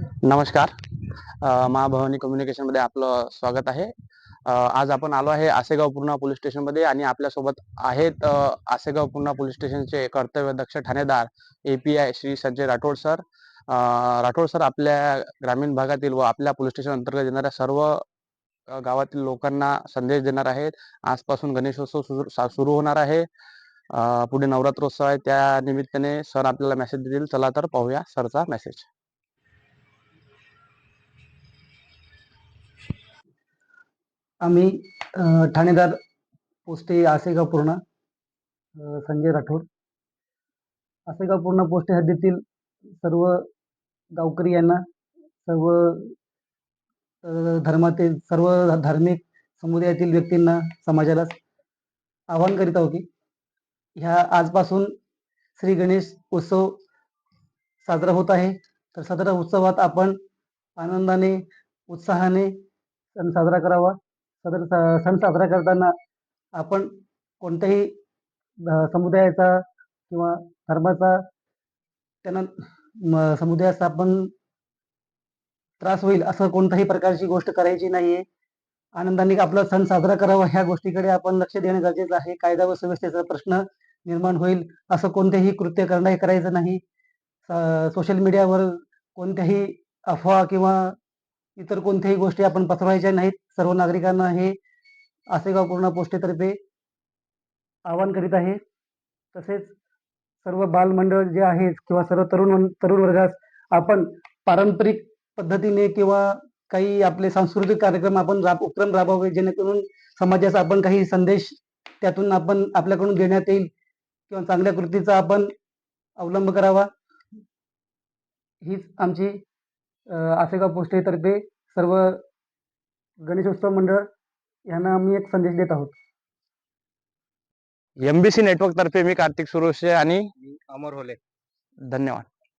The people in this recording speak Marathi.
नमस्कार. महाभवानी कम्युनिकेशनमध्ये आपलं स्वागत आहे. आज आपण आलो आहे आसेगाव पूर्णा पोलीस स्टेशनमध्ये आणि आपल्यासोबत आहेत आसेगाव पूर्णा पोलीस स्टेशनचे कर्तव्यदक्ष ठाणेदार A P I Shri Sanjay Rathod sir. Rathod sir आपल्या ग्रामीण भागातील व आपल्या पोलीस स्टेशन अंतर्गत येणाऱ्या सर्व गावातील लोकांना संदेश देणार आहेत. आजपासून गणेशोत्सव सुरू सुरू होणार आहे. पुढे नवरात्रोत्सव आहे. त्या निमित्ताने सर आपल्याला मेसेज देतील. चला तर पाहूया सरचा मेसेज आम्ही ठाणेदार पोस्टे आसेगाव पूर्णा संजय राठोड. आसेगाव पूर्णा पोस्टे हद्दीतील सर्व गावकरी यांना सर्व धर्मातील सर्व धार्मिक समुदायातील व्यक्तींना समाजाला आवाहन करीत आहोत की ह्या आजपासून श्री गणेश उत्सव साजरा होत आहे. तर साजरा उत्सवात आपण आनंदाने उत्साहाने सण साजरा करावा. सदर सण साजरा करताना आपण कोणत्याही समुदायाचा किंवा धर्माचा त्यांना म- समुदायास आपण त्रास होईल असं कोणत्याही प्रकारची गोष्ट करायची नाहीये. आनंदाने आपला सण साजरा करावा ह्या गोष्टीकडे आपण लक्ष देणे गरजेचं आहे. कायदा व सुव्यवस्थेचा प्रश्न निर्माण होईल असं कोणतेही कृत्य करणं करायचं नाही. सोशल मीडियावर कोणत्याही अफवा किंवा इतर कोणत्याही गोष्टी आपण पसरवायच्या नाहीत. सर्व नागरिकांना हे आसेगाव पूर्णा पोस्टेतर्फे आवाहन करीत आहे. तसेच सर्व बालमंडळ जे आहेत किंवा सर्व तरुण तरुण वर्गास आपण पारंपरिक पद्धतीने किंवा काही आपले सांस्कृतिक कार्यक्रम आपण राब उपक्रम राबवावे जेणेकरून समाजाचा आपण काही संदेश त्यातून आपण आपल्याकडून देण्यात येईल किंवा चांगल्या कृतीचा आपण अवलंब करावा. हीच आमची आसेगाव पोस्टेतर्फे सर्व गणेशोत्सव मंडळ यांना आम्ही एक संदेश देत आहोत. एमबीसी नेटवर्क तर्फे मी कार्तिक सुरोशे आणि अमर होले. धन्यवाद.